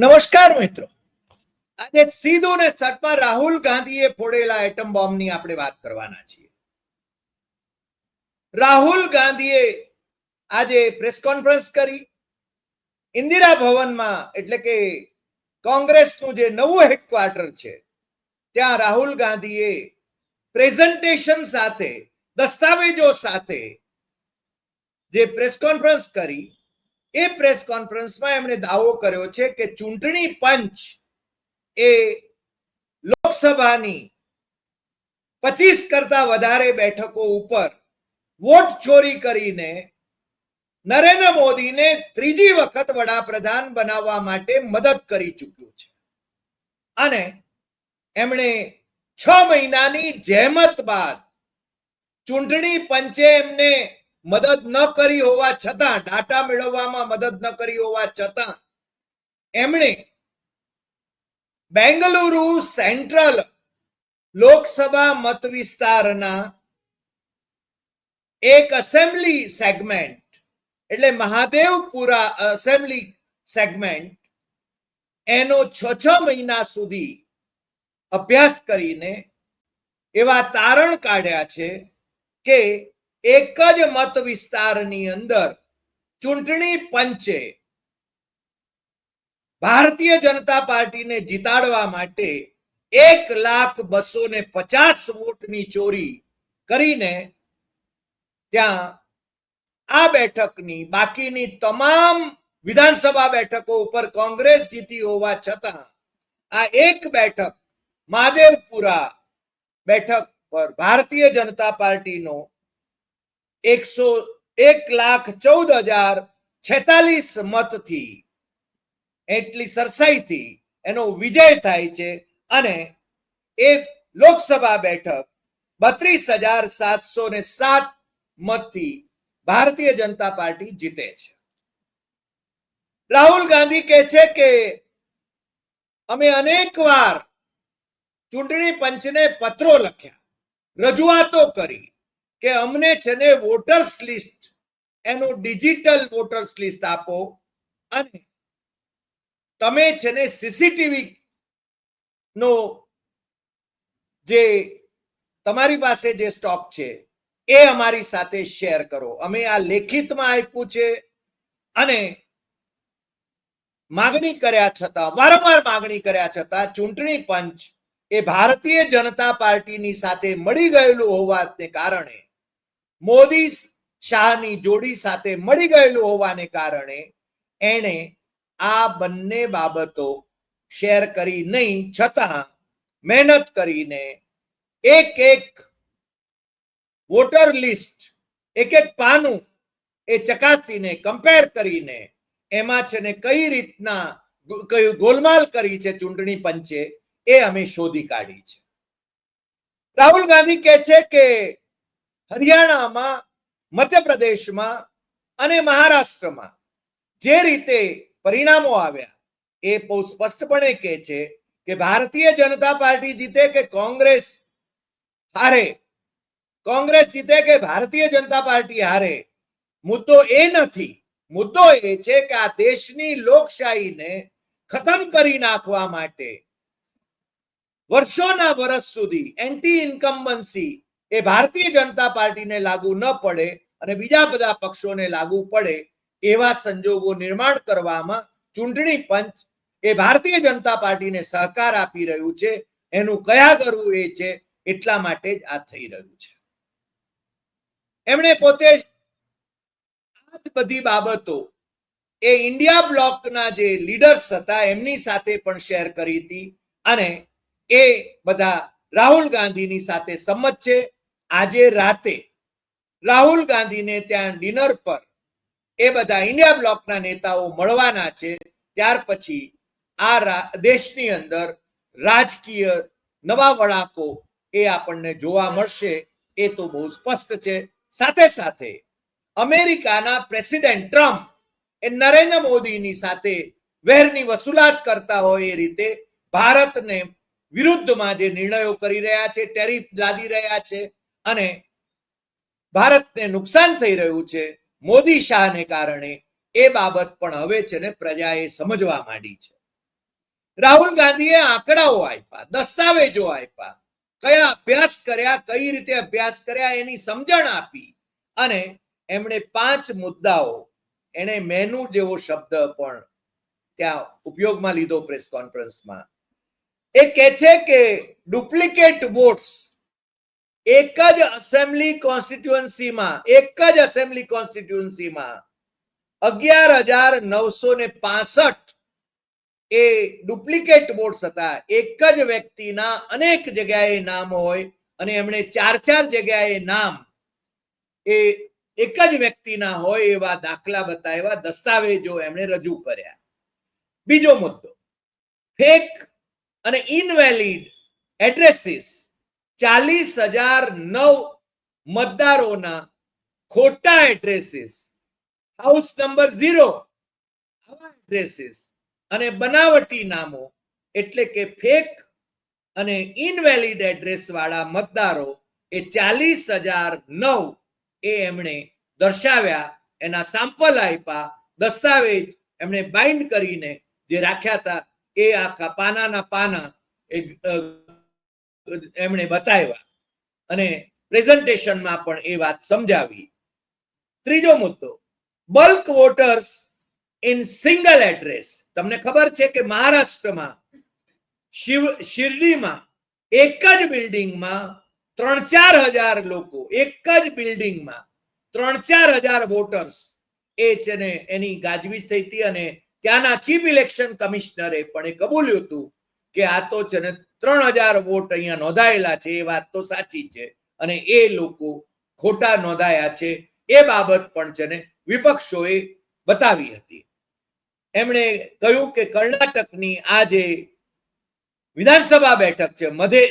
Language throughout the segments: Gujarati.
નમસ્કાર મિત્રો. આજે સીધો ને સટમાં રાહુલ ગાંધીએ ફોડેલા એટમ બોમ્બની આપણે વાત કરવાના છીએ. રાહુલ ગાંધીએ આજે પ્રેસ કોન્ફરન્સ કરી. ઇન્દિરા ભવનમાં એટલે કે કોંગ્રેસનું જે નવું હેડક્વાર્ટર છે, ત્યાં રાહુલ ગાંધીએ પ્રેઝન્ટેશન સાથે, દસ્તાવેજો સાથે જે પ્રેસ કોન્ફરન્સ કરી એ પ્રેસ કોન્ફરન્સમાં એમણે દાવો કર્યો છે કે ચૂંટણી પંચ એ લોકસભાની પચીસ કરતા વધારે બેઠકો ઉપર વોટ ચોરી કરીને નરેન્દ્ર મોદીને ત્રીજી વખત વડાપ્રધાન બનાવવા માટે મદદ કરી ચૂક્યું છે. અને એમણે છ મહિનાની જહેમત બાદ ચૂંટણી પંચે એમને મદદ ન કરી હોવા છતાં, ડાટા મેળવવામાં મદદ ન કરી હોવા છતાં, એમણે બેંગલુરુ સેન્ટ્રલ લોકસભા મત વિસ્તારના એક એસેમ્બલી સેગમેન્ટ એટલે મહાદેવપુરા એસેમ્બલી સેગમેન્ટ એનો છ છ મહિના સુધી અભ્યાસ કરીને એવા તારણ કાઢ્યા છે કે એક જ મત વિસ્તારની અંદર ચૂંટણી પંચે ભારતીય જનતા પાર્ટીને જીતાડવા માટે એક લાખ બસો ને પચાસ વોટની ચોરી કરીને ત્યાં આ બેઠકની બાકીની તમામ વિધાનસભા બેઠકો ઉપર કોંગ્રેસ જીતી હોવા છતાં આ એક બેઠક, મહાદેવપુરા બેઠક પર ભારતીય જનતા પાર્ટીનો એકસો એક લાખ ચૌદ હજાર છેતાલીસ મતથી એટલી સરસાઈથી એનો વિજય થાય છે અને એ લોકસભા બેઠક બત્રીસ હજાર સાતસો ને સાત મતથી ભારતીય જનતા પાર્ટી જીતે છે. રાહુલ ગાંધી કહે છે કે અમે અનેક વાર ચૂંટણી પંચને પત્રો લખ્યા, રજૂઆતો કરી કે અમને છે ને વોટર્સ લિસ્ટ એનું ડિજિટલ વોટર્સ લિસ્ટ આપો અને તમે છે ને સીસીટીવી નો જે તમારી પાસે જે સ્ટોક છે, એ અમારી સાથે શેર કરો. અમે આ લેખિતમાં આપ્યું છે અને માગણી કર્યા છતાં, વારંવાર માગણી કર્યા છતાં ચૂંટણી પંચ એ ભારતીય જનતા પાર્ટીની સાથે મળી ગયેલું હોવાને કારણે મોદી શાહની જોડી સાથે મળી ગયેલું હોવાને કારણે એણે આ બંને બાબતો શેર કરી નહીં, છતાં મહેનત કરીને એક એક વોટર લિસ્ટ, એક એક પાનું એ ચકાસીને કમ્પેર કરીને એમાં છે ને કઈ રીતના કયું ગોલમાલ કરી છે ચૂંટણી પંચે એ અમે શોધી કાઢી છે. રાહુલ ગાંધી કહે છે કે હરિયાણામાં, મધ્યપ્રદેશમાં અને મહારાષ્ટ્રમાં જે રીતે પરિણામો આવ્યા, એ બહુ સ્પષ્ટપણે કહે છે કે ભારતીય જનતા પાર્ટી જીતે કે કોંગ્રેસ હારે? કોંગ્રેસ જીતે કે ભારતીય જનતા પાર્ટી હારે? મુદ્દો એ નથી. મુદ્દો એ છે કે આ દેશની લોકશાહીને ખતમ કરી નાખવા માટે વર્ષોના વર્ષ સુધી એન્ટી ઇન્કમ્બન્સી એ ભારતીય જનતા પાર્ટીને લાગુ ન પડે અને બીજા બધા પક્ષોને લાગુ પડે એવા સંજોગો નિર્માણ કરવામાં ચૂંટણી પંચ એ ભારતીય જનતા પાર્ટીને સહકાર આપી રહ્યું છે. એનું કયા કરવું એ છે એટલા માટે જ આ થઈ રહ્યું છે. એમણે પોતે આ બધી બાબતો એ ઇન્ડિયા બ્લોકના જે લીડર્સ હતા એમની સાથે પણ શેર કરી હતી અને એ બધા રાહુલ ગાંધીની સાથે સંમત છે. આજે રાતે રાહુલ ગાંધીને ત્યાં ડિનર પર એ બધા ઇન્ડિયા બ્લોકના નેતાઓ મળવાના છે. ત્યાર પછી આ દેશની અંદર રાજકીય નવા વળાંકો એ આપણને જોવા મળશે. એ તો બહુ સ્પષ્ટ છે. સાથે સાથે અમેરિકાના પ્રેસિડેન્ટ ટ્રમ્પ એ નરેન્દ્ર મોદીની સાથે વેરની વસૂલાત કરતા હોય એ રીતે ભારતને વિરુદ્ધમાં જે નિર્ણયો કરી રહ્યા છે, ટેરિફ લાદી રહ્યા છે અને ભારતને નુકસાન થઈ રહ્યું છે મોદી શાહને કારણે, એ બાબત પણ હવે છે ને પ્રજાએ સમજવા માંડી છે. રાહુલ ગાંધીએ આંકડાઓ આપ્યા, દસ્તાવેજો આપ્યા, કયા અભ્યાસ કર્યા, કઈ રીતે અભ્યાસ કર્યા એની સમજણ આપી અને એમણે પાંચ મુદ્દાઓ એને મેનુ જેવો શબ્દ પણ ત્યાં ઉપયોગમાં લીધો પ્રેસ કોન્ફરન્સમાં. એ કહે છે કે ડુપ્લિકેટ વોટ્સ એક જ અસેમ્બલી કોન્સ્ટિટ્યુઅન્સીમાં એક જ અસેમ્બલી કોન્સ્ટિટ્યુઅન્સીમાં અગિયાર હજાર નવસો ને પાસઠ એ ડુપ્લિકેટ વોટ્સ હતા. એક જ વ્યક્તિના અનેક જગ્યાએ નામ હોય અને એમણે ચાર ચાર જગ્યાએ નામ એ એક જ વ્યક્તિના હોય એવા દાખલા બતાવ્યા, દસ્તાવેજો એમણે રજૂ કર્યા. બીજો મુદ્દો ફેક અને ઇનવેલિડ એડ્રેસીસ ચાલીસ હજાર નવ મતદારોના ખોટા addresses house number zero addresses અને બનાવટી નામો, એટલે કે ફેક અને ઇનવેલિડ એડ્રેસ વાળા મતદારો એ ચાલીસ હજાર નવ એ એમણે દર્શાવ્યા, એના સેમ્પલ આપ્યા, દસ્તાવેજ એમણે બાઇન્ડ કરીને જે રાખ્યા હતા, એ આખા પાનાના પાના, એ એમણે બતાવ્યા. અને પ્રેઝન્ટેશનમાં પણ એ વાત સમજાવી. ત્રીજો મુદ્દો, bulk voters in single address. તમને ખબર છે કે મહારાષ્ટ્રમાં શિવ શિરડીમાં એક જ બિલ્ડિંગમાં ત્રણ ચાર હજાર લોકો, એક જ બિલ્ડિંગમાં ત્રણ ચાર હજાર વોટર્સ એ છે ને એની ગાજવીજ થઈ હતી અને ત્યાંના ચીફ ઇલેક્શન કમિશનરે પણ એ કબૂલ્યું હતું કે આ તો છે ને ત્રણ હજાર વોટ અહીંયા નોંધાયેલા છે, એ વાત તો સાચી છે. અને એ લોકો ખોટા નોંધાયા છે, એ બાબત પણ છે ને વિપક્ષોએ બતાવી હતી. એમણે કહ્યું કે કર્ણાટકની આ જે વિધાનસભા બેઠક છે, મધે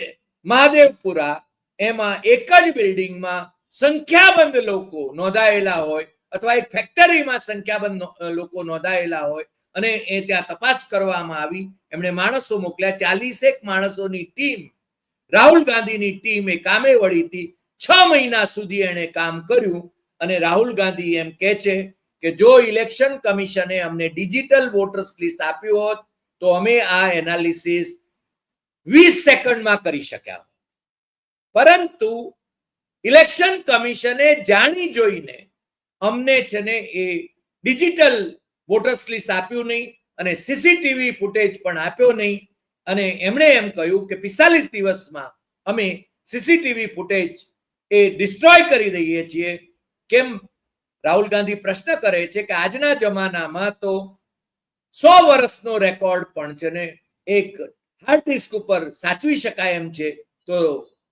મહાદેવપુરા, એમાં એક જ બિલ્ડિંગમાં સંખ્યાબંધ લોકો નોંધાયેલા હોય, અથવા એક ફેક્ટરીમાં સંખ્યાબંધ લોકો નોંધાયેલા હોય અને એ ત્યાં તપાસ કરવામાં આવી. એમણે માણસો મોકલ્યા. ચાલીસેક માણસોની ટીમ, રાહુલ ગાંધીની ટીમ કામે વળી હતી. છ મહિના સુધી એણે કામ કર્યું અને રાહુલ ગાંધી એમ કહે છે કે જો ઇલેક્શન કમિશને અમને ડિજિટલ વોટર્સ લિસ્ટ આપ્યું હોત, તો અમે આ એનાલિસિસ વીસ સેકન્ડમાં કરી શક્યા હોત. પરંતુ ઇલેક્શન કમિશને જાણી જોઈને અમને છે ને એ ડિજિટલ વોટર્સ લિસ્ટ આપ્યું નહીં અને સીસીટીવી ફૂટેજ પણ આપ્યો નહીં. અને એમણે એમ કહ્યું કે પિસ્તાલીસ દિવસમાં અમે સીસીટીવી ફૂટેજ એ ડિસ્ટ્રોય કરી દઈએ છીએ. કેમ? રાહુલ ગાંધી પ્રશ્ન કરે છે કે આજના જમાનામાં તો સો વર્ષનો રેકોર્ડ પણ છે ને એક હાર્ડ ડિસ્ક ઉપર સાચવી શકાય એમ છે. તો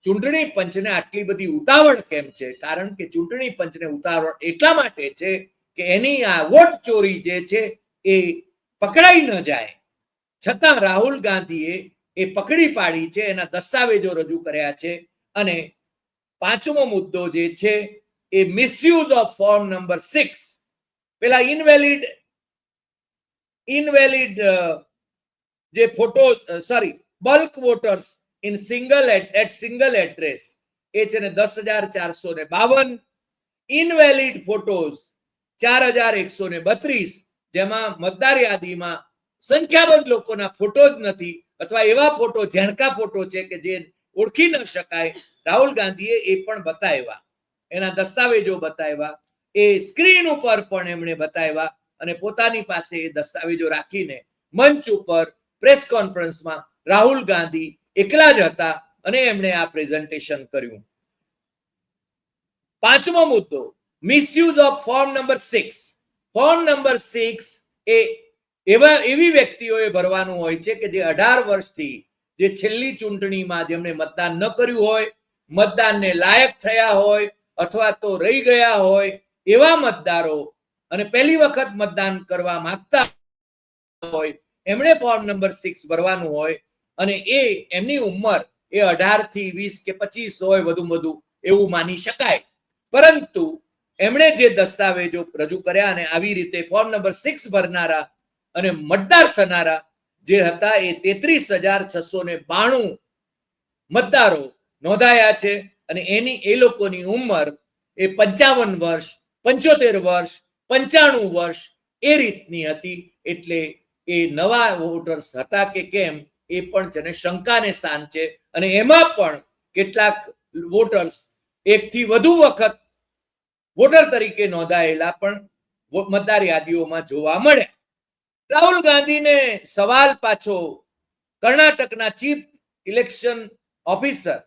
ચૂંટણી પંચને આટલી બધી ઉતાવળ કેમ છે? કારણ કે ચૂંટણી પંચને ઉતાવળ એટલા માટે છે કે એની આ વોટ ચોરી જે છે એ પકડાઈ ન જાય. છતાં રાહુલ ગાંધીએ એ પકડી પાડી છે, એના દસ્તાવેજો રજૂ કર્યા છે અને પાંચમો મુદ્દો જે છે એ misuse of form number six પેલા ઇનવેલિડ ઇનવેલિડ જે photo sorry bulk voters in single at single address એ છે ને દસ હજાર ચારસો ને બાવન. ઇનવેલિડ ફોટોઝ ચાર હજાર એકસો ને બત્રીસ, જેમાં મતદાર યાદીમાં સંખ્યાબંધ લોકોના ફોટો જ નથી, અથવા એવા ફોટો ઝેણકા ફોટો છે કે જે ઓળખી ન શકાય, રાહુલ ગાંધીએ એ પણ બતાવ્યા. એના દસ્તાવેજો બતાવ્યા. એ સ્ક્રીન ઉપર પણ એમણે બતાવ્યા અને પોતાની પાસે એ દસ્તાવેજો રાખીને મંચ ઉપર પ્રેસ કોન્ફરન્સમાં રાહુલ ગાંધી એકલા જ હતા અને એમણે આ પ્રેઝન્ટેશન કર્યું. પાંચમો મુદ્દો misuse of form number six form number six એ એવા, એવી વ્યક્તિઓએ ભરવાનું હોય છે કે જે અઢાર વર્ષથી જે છેલ્લી ચૂંટણીમાં જેમણે મતદાન ન કર્યું હોય, મતદાનને લાયક થયા હોય અથવા તો રહી ગયા હોય એવા મતદારો અને પહેલી વખત મતદાન કરવા માંગતા હોય, એમણે ફોર્મ નંબર સિક્સ ભરવાનું હોય અને એ, એમની ઉંમર એ અઢારથી વીસ કે પચીસ હોય વધુ વધુ એવું માની શકાય. પરંતુ એમણે જે દસ્તાવેજો રજૂ કર્યા અને આવી રીતે ફોર્મ નંબર સિક્સ ભરનારા અને મતદાર થનારા જે હતા એ તેત્રીસ હજાર છસો ને બાણું મતદારો નોંધાયા છે અને એની એ લોકોની ઉંમર એ પંચાવન વર્ષ, પંચોતેર વર્ષ, પંચાણું વર્ષ એ રીતની હતી એટલે એ નવા વોટર્સ હતા કે કેમ એ પણ છે ને શંકાને સ્થાન છે અને એમાં પણ કેટલાક વોટર્સ એકથી વધુ વખત વોટર તરીકે નોંધાયેલા પણ મતદાર યાદીઓમાં જોવા મળે. રાહુલ ગાંધીને સવાલ પાછો કર્ણાટકના ચીફ ઇલેક્શન ઓફિસર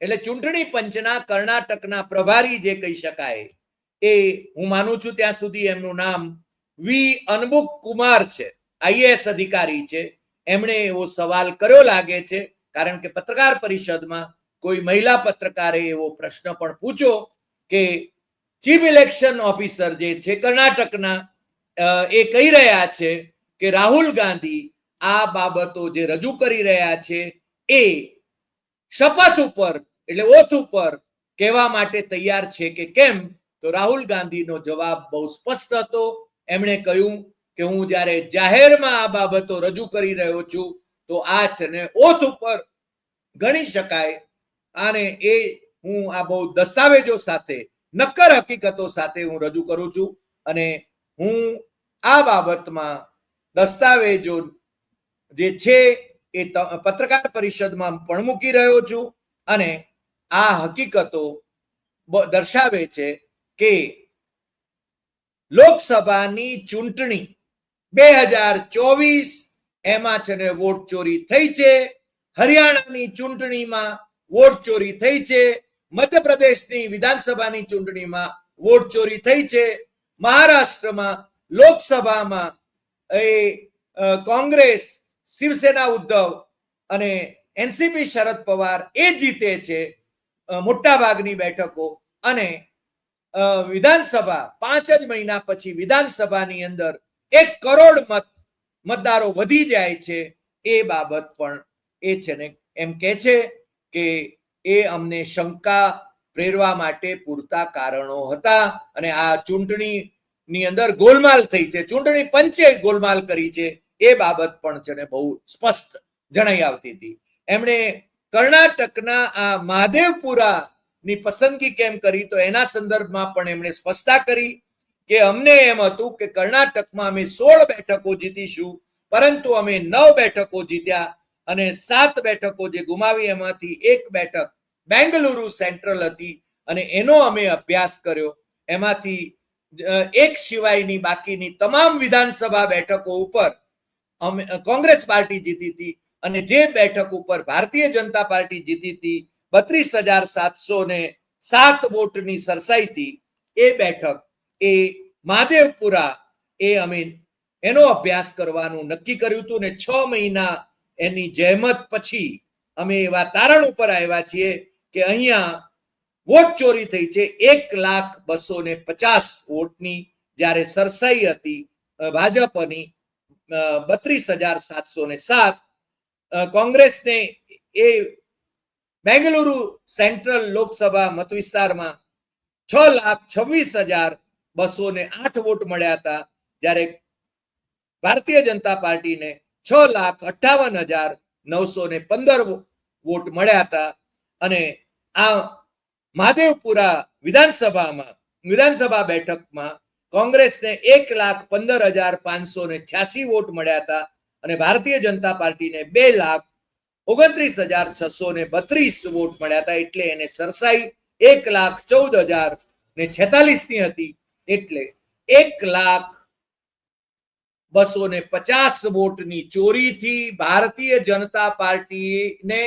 એટલે ચૂંટણી પંચના કર્ણાટકના પ્રભારી જે કહી શકાય એ હું માનું છું ત્યાં સુધી એમનું નામ વી અનબુક કુમાર છે. આઈએએસ અધિકારી છે. એમણે એવો સવાલ કર્યો લાગે છે કારણ કે પત્રકાર પરિષદમાં કોઈ મહિલા પત્રકારે એવો પ્રશ્ન પણ પૂછ્યો કે ચીફ ઇલેક્શન ઓફિસર જે છે કર્ણાટકના એ કહી રહ્યા છે કે રાહુલ ગાંધી આ બાબતો જે રજૂ કરી રહ્યા છે એ શપથ ઉપર, એટલે ઓથ ઉપર કહેવા માટે તૈયાર છે કે કેમ? તો રાહુલ ગાંધીનો જવાબ બહુ સ્પષ્ટ હતો. એમણે કહ્યું કે હું જ્યારે જાહેરમાં આ બાબતો રજૂ કરી રહ્યો છું, તો આ છે ને ઓથ ઉપર ગણી શકાય. અને એ હું આ બહુ દસ્તાવેજો સાથે નક્કર હકીકતો સાથે હું રજૂ કરું છું અને હું આ બાબતમાં દસ્તાવેજો જે છે એ પત્રકાર પરિષદમાં પણ મૂકી રહ્યો છું અને આ હકીકતો દર્શાવે છે કે લોકસભાની ચૂંટણી બે હજાર ચોવીસ એમાં છે ને વોટ ચોરી થઈ છે. હરિયાણાની ચૂંટણીમાં વોટ ચોરી થઈ છે. મધ્યપ્રદેશની વિધાનસભાની ચૂંટણીમાં વોટ ચોરી થઈ છે. મહારાષ્ટ્રમાં લોકસભામાં એ કોંગ્રેસ, શિવસેના ઉદ્ધવ અને એનસીપી શરદ પવાર એ જીતે છે મોટાભાગની મોટા ભાગની બેઠકો. અને વિધાનસભા પાંચ જ મહિના પછી વિધાનસભાની અંદર એક કરોડ મત, મતદારો વધી જાય છે. એ બાબત પણ એ છે ને એમ કે છે કે એ અમને શંકા પ્રેરવા માટે પૂરતા કારણો હતા અને આ ચૂંટણી ની અંદર ગોલમાલ થઈ છે. ચૂંટણી પંચે ગોલમાલ કરી છે. એ બાબત પણ છે ને બહુ સ્પષ્ટ જણાઈ આવતી હતી. એમણે કર્ણાટકના આ મહાદેવપુરા ની પસંદગી કેમ કરી તો એના સંદર્ભમાં પણ એમણે સ્પષ્ટતા કરી કે અમને એમ હતું કે કર્ણાટકમાં અમે સોળ બેઠકો જીતીશું, પરંતુ અમે નવ બેઠકો જીત્યા અને સાત બેઠકો જે ગુમાવી એમાંથી એક બેઠક બેંગલુરુ સેન્ટ્રલ હતી અને એનો અમે અભ્યાસ કર્યો. એમાંથી એક સિવાયની બાકીની તમામ વિધાનસભા બેઠકો ઉપર અમે કોંગ્રેસ પાર્ટી જીતી હતી અને જે બેઠક ઉપર ભારતીય જનતા પાર્ટી જીતી હતી, બત્રીસ હજાર સાતસો ને સાત વોટની સરસાઈથી એ બેઠક, એ મહાદેવપુરા, એ અમે એનો અભ્યાસ કરવાનું નક્કી કર્યું હતું ને છ મહિના એની જહેમત પછી અમે એવા તારણ ઉપર આવ્યા છીએ કે અહીંયા વોટ ચોરી થઈ છે, એક લાખ બસો ને પચાસ વોટની જ્યારે સરસાઈ હતી ભાજપની બત્રીસ હજાર સાતસો ને સાત કોંગ્રેસને એ બેંગલુરુ સેન્ટ્રલ લોકસભા મતવિસ્તારમાં છ લાખ છવ્વીસ હજાર બસો ને આઠ વોટ મળ્યા હતા, જ્યારે ભારતીય જનતા પાર્ટીને છ લાખ અઠાવન હજાર નવસો ને પંદર વોટ મળ્યા હતા અને આ મહાદેવપુરા વિધાનસભામાં, વિધાનસભા બેઠકમાં કોંગ્રેસને એક લાખ પંદર હજાર પાંચસો ને છ્યાસી વોટ મળ્યા હતા અને ભારતીય જનતા પાર્ટીને બે લાખ ઓગણત્રીસ હજાર છસો ને બત્રીસ વોટ મળ્યા હતા એટલે એને સરસાઈ એક લાખ ચૌદ હજાર ને છેતાલીસની હતી એટલે એક લાખ બસો ને પચાસ વોટની ચોરીથી ભારતીય જનતા પાર્ટીને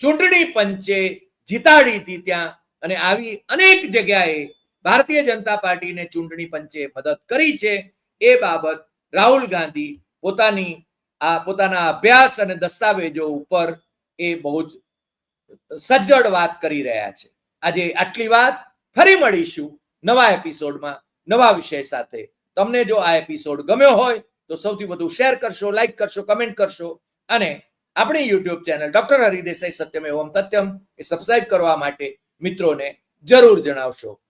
ચૂંટણી પંચે જીતાડી હતી ત્યાં અને આવી અનેક જગ્યાએ ભારતીય જનતા પાર્ટીને ચૂંટણી પંચે મદદ કરી છે. એ બાબત રાહુલ ગાંધી પોતાની આ પોતાના અભ્યાસ અને દસ્તાવેજો ઉપર એ બહુ જ સજ્જડ વાત કરી રહ્યા છે. આજે આટલી વાત ફરી મળીશું નવા એપિસોડમાં નવા વિષય સાથે. તમને જો આ એપિસોડ ગમ્યો હોય તો સૌથી વધુ શેર કરશો, લાઈક કરશો, કમેન્ટ કરશો અને આપણી યુટ્યુબ ચેનલ ડોક્ટર હરિદેસાઈ સત્યમ એવમ તથ્યમ એ સબસ્ક્રાઇબ કરવા માટે મિત્રોને જરૂર જણાવશો.